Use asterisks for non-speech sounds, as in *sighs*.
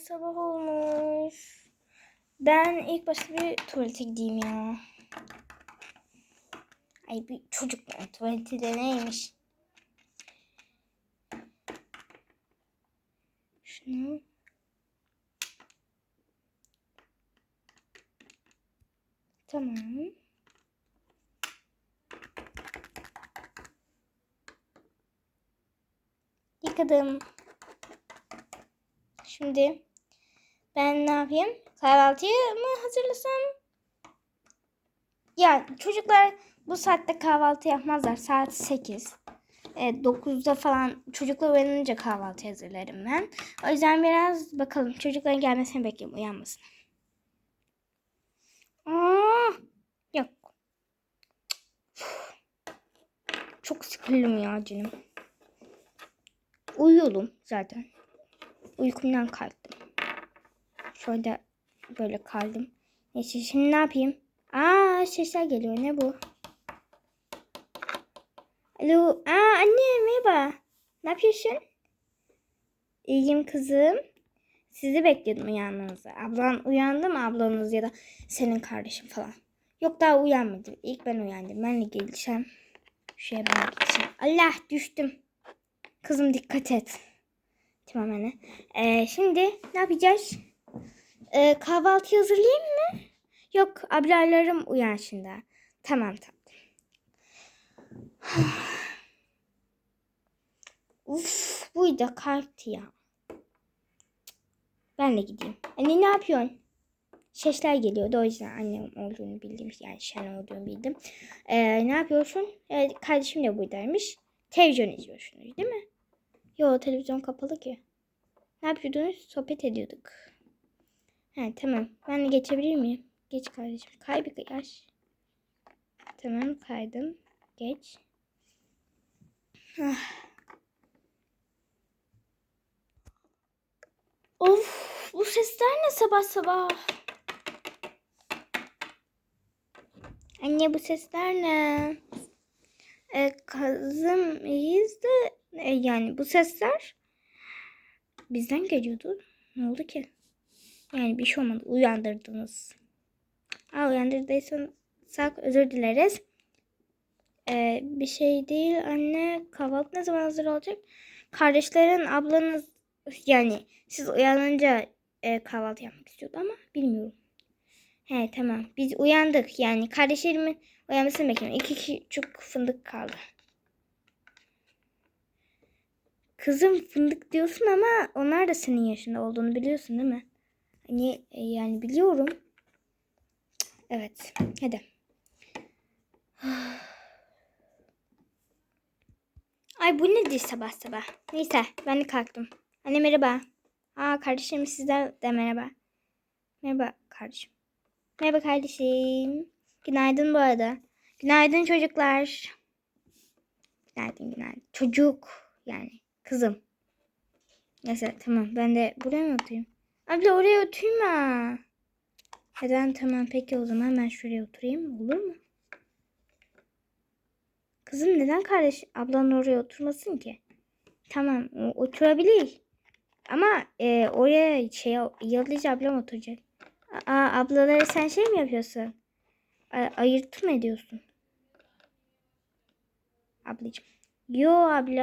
sabah olmuş. Ben ilk başta bir tuvalete gideyim ya. Ay bir çocuk tuvaleti de neymiş? Şunu. Tamam. Yıkadım. Şimdi ben ne yapayım? Kahvaltıyı mı hazırlasam? Ya çocuklar bu saatte kahvaltı yapmazlar. Saat 8. E, 9'da falan çocuklar uyanınca kahvaltı hazırlarım ben. O yüzden biraz bakalım. Çocukların gelmesini bekleyeyim. Uyanmasın. Aa, yok. Çok sıkıldım ya canım. Uyuyordum zaten. Uykumdan kalktım. Şöyle böyle kaldım. Neyse şimdi ne yapayım? Aa sesler geliyor. Ne bu? Alo. Aa anne merhaba. Ne yapıyorsun? İyiyim kızım. Sizi bekliyordum uyanmanızı. Ablan uyandı mı ablanız ya da senin kardeşin falan? Yok daha uyanmadı. İlk ben uyandım. Ben de geleceğim. Şuraya ben geçeyim. Allah düştüm. Kızım dikkat et. Tamam anne. Ee, şimdi ne yapacağız? Ee, kahvaltı hazırlayayım mı? Yok ablalarım uyan şimdi. Tamam tamam. *sighs* Uf bu da kalktı ya. Ben de gideyim. Anne ne yapıyorsun? Sesler geliyordu o yüzden annem olduğunu bildim. Yani şen olduğunu bildim. Ee, ne yapıyorsun? Evet, kardeşim de buradaymış. Televizyon izliyorsunuz değil mi? Yo televizyon kapalı ki. Ne yapıyordunuz? Sohbet ediyorduk. He tamam. Ben de geçebilir miyim? Geç kardeşim. Kay bir yaş. Tamam kaydım. Geç. Of bu sesler ne sabah sabah? Anne bu sesler ne? E, kızım iyiyiz de e, yani bu sesler bizden geliyordu. Ne oldu ki? Yani bir şey olmadı. Uyandırdınız. Aa, uyandırdıysak özür dileriz. Ee, bir şey değil anne. Kahvaltı ne zaman hazır olacak? Kardeşlerin ablanız yani siz uyanınca e, kahvaltı yapmak istiyordu ama bilmiyorum. He tamam. Biz uyandık. Yani kardeşlerimin uyanmasını bekliyorum. İki küçük fındık kaldı. Kızım fındık diyorsun ama onlar da senin yaşında olduğunu biliyorsun değil mi? Hani yani biliyorum. Evet. Hadi. *sighs* Ay bu nedir sabah sabah? Neyse ben de kalktım. Anne merhaba. Aa kardeşim sizden de merhaba. Merhaba kardeşim. Merhaba kardeşim. Günaydın bu arada. Günaydın çocuklar. Günaydın günaydın. Çocuk yani kızım. Neyse tamam ben de buraya mı oturayım? Abla oraya oturma. Neden tamam peki o zaman ben şuraya oturayım olur mu? Kızım neden kardeş ablanın oraya oturmasın ki? Tamam oturabilir. Ama e, oraya şey Yıldız ablam oturacak. Aa, ablaları sen şey mi yapıyorsun? Ayırt mı ediyorsun? Ablacığım. Yo abla.